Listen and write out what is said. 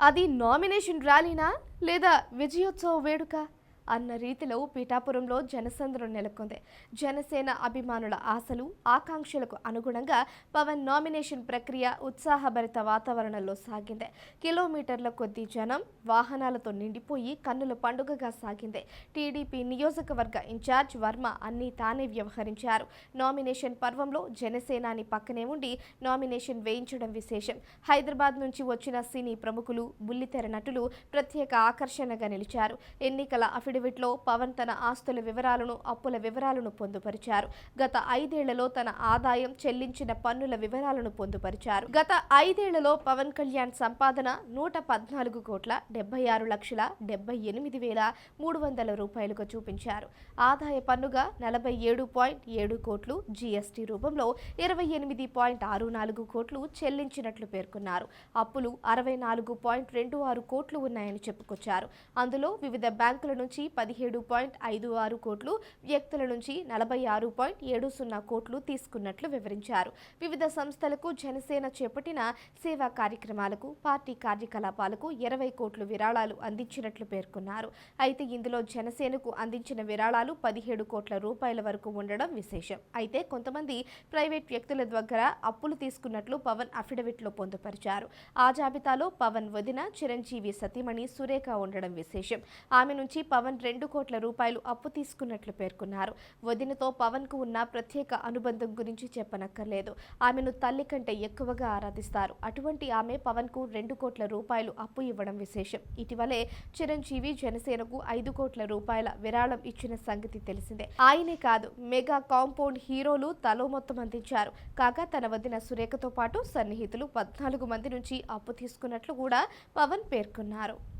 అది నామినేషన్ ర్యాలీనా లేదా విజయోత్సవ వేడుక? అన్న రీతిలో పీఠాపురంలో జనసంద్రం నెలకొంది. జనసేన అభిమానుల ఆశలు ఆకాంక్షలకు అనుగుణంగా పవన్ నామినేషన్ ప్రక్రియ ఉత్సాహభరిత వాతావరణంలో సాగింది. కిలోమీటర్ల కొద్దీ జనం వాహనాలతో నిండిపోయి కన్నుల పండుగగా సాగింది. టీడీపీ నియోజకవర్గ ఇన్ఛార్జ్ వర్మ అన్నీ తానే వ్యవహరించారు. నామినేషన్ పర్వంలో జనసేనాని పక్కనే ఉండి నామినేషన్ వేయించడం విశేషం. హైదరాబాద్ నుంచి వచ్చిన సినీ ప్రముఖులు బుల్లితెర నటులు ప్రత్యేక ఆకర్షణగా నిలిచారు. ఎన్నికల అఫిడవిట్లో పవన్ తన ఆస్తుల వివరాలను అప్పుల వివరాలను పొందుపరిచారు. గత ఐదేళ్ళలో తన ఆదాయం చెల్లించిన పన్నుల వివరాలను పొందుపరిచారు. గత ఐదేళ్ళలో పవన్ కళ్యాణ్ సంపాదన నూట పద్నాలుగు కోట్ల డెబ్బై ఆరు లక్షల డెబ్బై ఎనిమిది వేల మూడు వందల రూపాయలుగా చూపించారు. ఆదాయ పన్నుగా నలభై ఏడు పాయింట్ ఏడు కోట్లు జీఎస్టీ రూపంలో ఇరవై ఎనిమిది పాయింట్ ఆరు నాలుగు కోట్లు చెల్లించినట్లు పేర్కొన్నారు. అప్పులు అరవై నాలుగు పాయింట్ రెండు ఆరు కోట్లు ఉన్నాయని చెప్పుకొచ్చారు. అందులో వివిధ బ్యాంకుల నుంచి పదిహేడు పాయింట్ ఐదు ఆరు కోట్లు వ్యక్తుల నుంచి నలభై ఆరు పాయింట్ ఏడు సున్నా కోట్లు తీసుకున్నట్లు వివరించారు. వివిధ సంస్థలకు జనసేన చేపట్టిన సేవా కార్యక్రమాలకు పార్టీ కార్యకలాపాలకు ఇరవై కోట్లు విరాళాలు అందించినట్లు పేర్కొన్నారు. అయితే ఇందులో జనసేనకు అందించిన విరాళాలు పదిహేడు కోట్ల రూపాయల వరకు ఉండడం విశేషం. అయితే కొంతమంది ప్రైవేట్ వ్యక్తుల దగ్గర అప్పులు తీసుకున్నట్లు పవన్ అఫిడవిట్లో పొందుపరిచారు. ఆ జాబితాలో పవన్ వదిన చిరంజీవి సతీమణి సురేఖ ఉండడం విశేషం. ఆమె నుంచి పవన్ రెండు కోట్ల రూపాయలు అప్పు తీసుకున్నట్లు పేర్కొన్నారు. వదినతో పవన్కు ఉన్న ప్రత్యేక అనుబంధం గురించి చెప్పనక్కర్లేదు. ఆమెను తల్లి కంటే ఎక్కువగా ఆరాధిస్తారు. అటువంటి ఆమె పవన్కు రెండు కోట్ల రూపాయలు అప్పు ఇవ్వడం విశేషం. ఇటీవలే చిరంజీవి జనసేనకు ఐదు కోట్ల రూపాయల విరాళం ఇచ్చిన సంగతి తెలిసిందే. ఆయనే కాదు మెగా కాంపౌండ్ హీరోలు తలో మొత్తం అందించారు. కాగా తన వదిన సురేఖతో పాటు సన్నిహితులు పద్నాలుగు మంది నుంచి అప్పు తీసుకున్నట్లు కూడా పవన్ పేర్కొన్నారు.